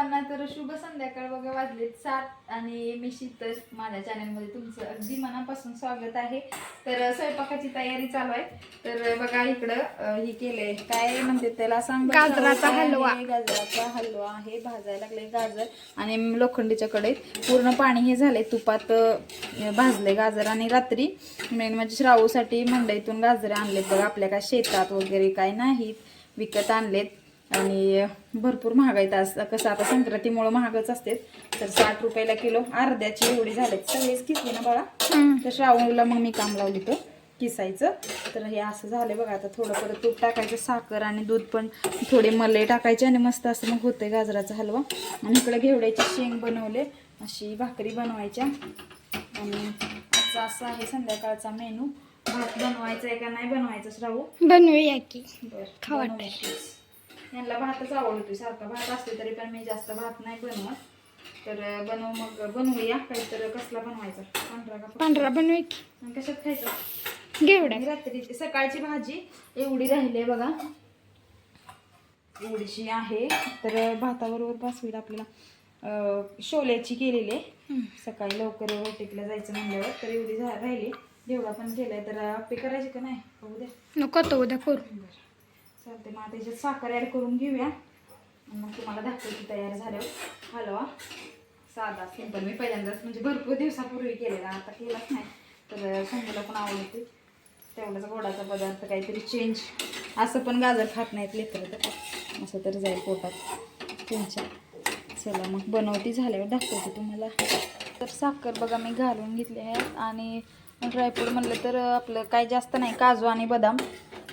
सर्वांना तर शुभ संध्याकाळ बघा वाजलेत सात आणि मी शीतल माझ्या चॅनलमध्ये तुमचं अगदी मनापासून स्वागत आहे तर स्वयंपाकाची तयारी चालू आहे तर बघा इकडं हे केलंय काय म्हणते त्याला सांग. गाजराचा? हलवा. गाजराचा हलवा आहे भाजायला लागले गाजर आणि लोखंडीच्या कढईत पूर्ण पाणी हे झालंय तुपात भाजले गाजर आणि रात्री मेन म्हणजे श्रावूसाठी मंडईतून गाजर आणलेत बघा आपल्या काय शेतात वगैरे काय नाहीत विकत आणलेत आणि भरपूर महागाईत असतं कसं आता संक्रांतीमुळं महागच असते. तर साठ रुपयाला किलो अर्ध्याची एवढी झालेत. सगळेच किसले ना बाळा. तर श्रावणीला मग मी काम लावली तो किसायचं तर हे असं झालं बघा आता थोडं परत तूप टाकायचं साखर आणि दूध पण थोडे मलई टाकायचे आणि मस्त असं मग होतंय गाजराचा हलवा. आणि इकडे घेवड्याची शेंग बनवले अशी भाकरी बनवायच्या. आणि आजचा असा आहे संध्याकाळचा मेनू. भात बनवायचा आहे का नाही बनवायचा श्रावू? बनवूया की. बरं. यांना भातच आवडतो सारखा भात असतो तरी पण मी जास्त भात नाही बनवत. तर बनव मग बनवूया. काहीतरी कसला बनवायचा? पांढरा का पांढरा बनवूया की. आणि कशात खायचं? घेवड्या. रात्री सकाळची भाजी एवढी राहिली आहे बघा. एवढीशी आहे. तर भाताबरोबर बसवील आपल्याला अं, शोल्याची केलेली आहे. सकाळी लवकर रोटीला जायचं म्हणल्यावर तर एवढी राहिली. जेवढा पण केलाय तर आपे करायची का नाही? बघू द्या. नको तो उद्या करू. चालते मग त्याच्यात साखर ॲड करून घेऊया. मग तुम्हाला दाखवते तयार झाल्यावर. हलवा साधा सिंपल मी पहिल्यांदाच म्हणजे भरपूर दिवसापूर्वी केलेला. आता केलाच नाही तर संगीला पण आवडते. तेवढाच गोडाचा पदार्थ काहीतरी चेंज असं पण गाजर खात नाहीत लेकरं तर असं तर जाईल पोटात. त्यांच्या चला मग बनवती झाल्यावर दाखवते तुम्हाला. तर साखर बघा मी घालून घेतली आहे. आणि ड्रायफ्रूट म्हणलं तर आपलं काय जास्त नाही काजू आणि बदाम.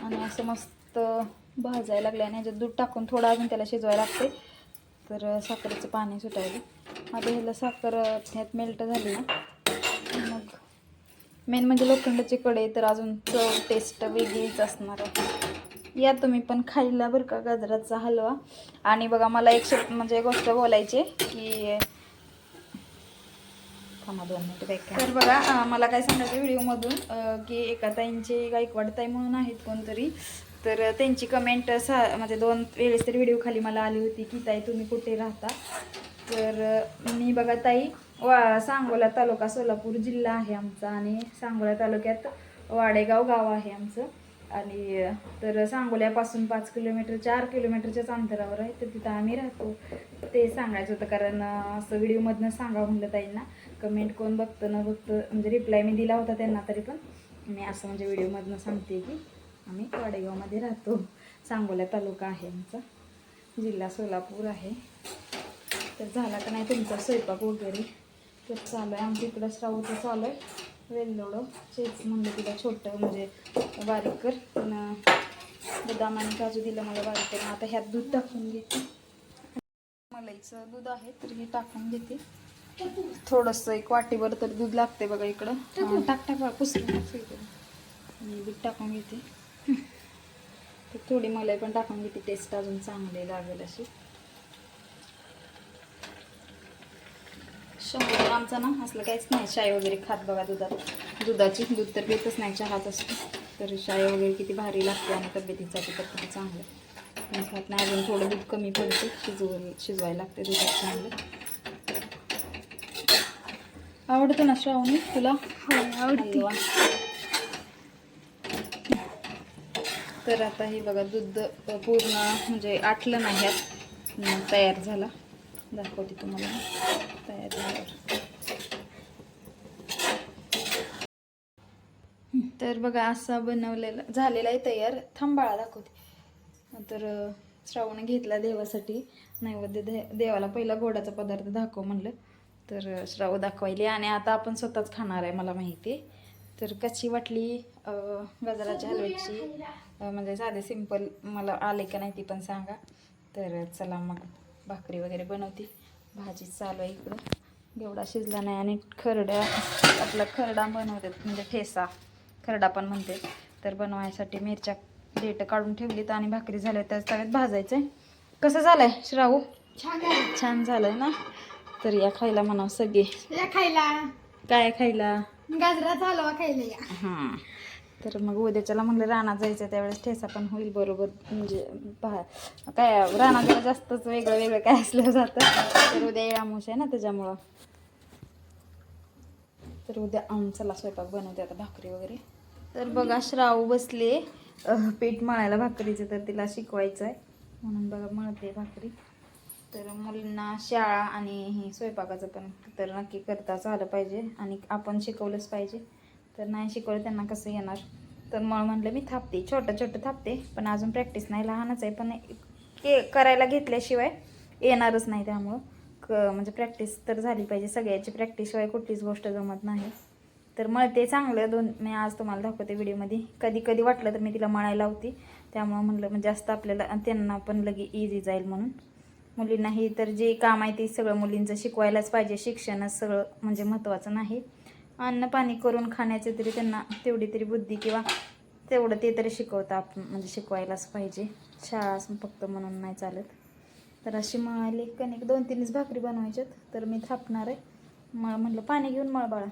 आणि असं मस्त भाजायला लागलं आणि ह्याच्यात दूध टाकून थोडं अजून त्याला शिजवायला लागते तर साखरेचं पाणी सुटायला. आता ह्याला साखर ह्यात मेल्ट झाली ना. मग मेन म्हणजे लोखंडाची कढई तर अजून चव टेस्ट वेगळीच असणार आहे. या तुम्ही पण खायला बरं का गाजराचा हलवा. आणि बघा मला एक शब्द म्हणजे गोष्ट बोलायची की दोन तर बघा मला काय सांगायचं व्हिडिओमधून की एका ताईंचे गायकवाड ताई म्हणून आहेत कोणतरी. तर त्यांची कमेंट सा म्हणजे दोन वेळेस तरी व्हिडिओ खाली मला आली होती की ताई तुम्ही कुठे राहता? तर मी बघा ताई वा सांगोला तालुका सोलापूर जिल्हा आहे आमचा आणि सांगोला तालुक्यात वाडेगाव गाव आहे आमचं. आणि तर सांगोल्यापासून पाच किलोमीटर चार किलोमीटरच्याच अंतरावर आहे तर तिथं आम्ही राहतो. ते सांगायचं होतं कारण असं व्हिडिओमधनं सांगावं म्हणलं ताईंना. कमेंट कोण बघतं न बघतं म्हणजे रिप्लाय मी दिला होता त्यांना तरी पण. मी असं म्हणजे व्हिडिओमधनं सांगते की आम्ही वाडेगावमध्ये राहतो. सांगोला तालुका आहे आमचा. जिल्हा सोलापूर आहे. तर झाला का नाही तुमचा स्वयंपाक वगैरे? तर चालू आहे. आमच्या इकडं श्रावचं चालू आहे. वेलदोडं चेच म्हणलं तिला छोटं म्हणजे बारीक कर पण बदाम आणि काजू दिलं मला बारीक करून आता ह्यात दूध टाकून घेते. मलाईचं दूध आहे तर हे टाकून घेते. थोडंसं एक वाटीभर तर दूध लागते बघा इकडं. टाक टाक पुसलं. आणि दूध टाकून घेते. तर थोडी मलाई पण टाकून घेते. टेस्ट अजून चांगली लागेल अशी. शंभर ग्रामचा ना असलं काहीच नाही. चाय वगैरे खात बघा दुधात. दुधाची दूध तर पितच नाही चहाच असतो. तर चाय वगैरे किती भारी लागते आणि तब्येतीसाठी तर किती चांगलं. पण खात नाही अजून थोडं दूध कमी पडते. शिजवून शिजवायला लागते दुधात चांगलं. आवडतं ना श्रावणी? तुला? हो आवडते हलवा तर आता हे बघा दूध पूर्ण म्हणजे आटलं नाही ह्यात तयार झाला. दाखवते तुम्हाला. तयार झाल्यावर. तर बघा असा बनवलेला झालेला आहे तयार. थांबाळा दाखवते. तर श्रावण घेतला देवासाठी. नैवेद्य दे देवाला पहिला गोडाचा पदार्थ दाखव म्हणलं. तर श्राव दाखवायली आणि आता आपण स्वतःच खाणार आहे मला माहिती आहे. तर कशी वाटली गाजराच्या हलव्याची? म्हणजे साधे सिंपल मला आले का नाही ती पण सांगा. तर चला मग भाकरी वगैरे बनवते. भाजी चालू आहे इकडं. एवढा शिजला नाही आणि खरड्या आपला खरडा बनवतात म्हणजे ठेसा. खरडा पण म्हणते. तर बनवायसाठी मिरच्या डेट काढून ठेवलीत आणि भाकरी झाल्या त्याच तव्यात भाजायचं आहे कसं झालंय श्रावू? छान आहे. छान झालंय ना? तर या खायला म्हणावं सगळे. या खायला. काय खायला? गाजराचा हलवा खायला या. हां. तर मग उद्याच्याला म्हणलं रानात जायचं त्यावेळेस ठेसा पण होईल बरोबर. म्हणजे पहा काय रानात जरा जास्तच वेगळं वेगळं काय असलं जातं. तर उद्या येळामुश आहे ना त्याच्यामुळं. तर उद्या आम चला स्वयंपाक बनवते आता भाकरी वगैरे. तर बघा श्राव बसले. पीठ मळायला भाकरीचं तर तिला शिकवायचं आहे म्हणून बघा मळते भाकरी. तर मुलींना शाळा आणि हे स्वयंपाकाचं पण तर नक्की करताच आलं पाहिजे आणि आपण शिकवलंच पाहिजे. तर नाही शिकवलं त्यांना कसं येणार? तर मग म्हणलं मी थापते छोटं छोटं थापते पण अजून प्रॅक्टिस नाही लहानच आहे पण के करायला घेतल्याशिवाय येणारच नाही त्यामुळं. क म्हणजे प्रॅक्टिस तर झाली पाहिजे सगळ्याची प्रॅक्टिसशिवाय कुठलीच गोष्ट जमत नाही. तर मळते चांगलं दोन मी आज तुम्हाला दाखवते व्हिडिओमध्ये. कधी कधी वाटलं तर मी तिला मळायला होती. त्यामुळं म्हणलं म्हणजे जास्त आपल्याला त्यांना पण लगे इझी जाईल म्हणून. मुलींनाही तर जे काम आहे ते सगळं मुलींचं शिकवायलाच पाहिजे. शिक्षणच सगळं म्हणजे महत्त्वाचं नाही. अन्न पाणी करून खाण्याचे तरी त्यांना तेवढी तरी बुद्धी किंवा तेवढं ते तरी शिकवतं आपण म्हणजे शिकवायलाच पाहिजे. शाळा फक्त म्हणून नाही चालत. तर अशी मळाली कणिक दोन तीनच भाकरी बनवायच्यात. तर मी थापणार आहे. मळ म्हटलं पाणी घेऊन मळ बाळा.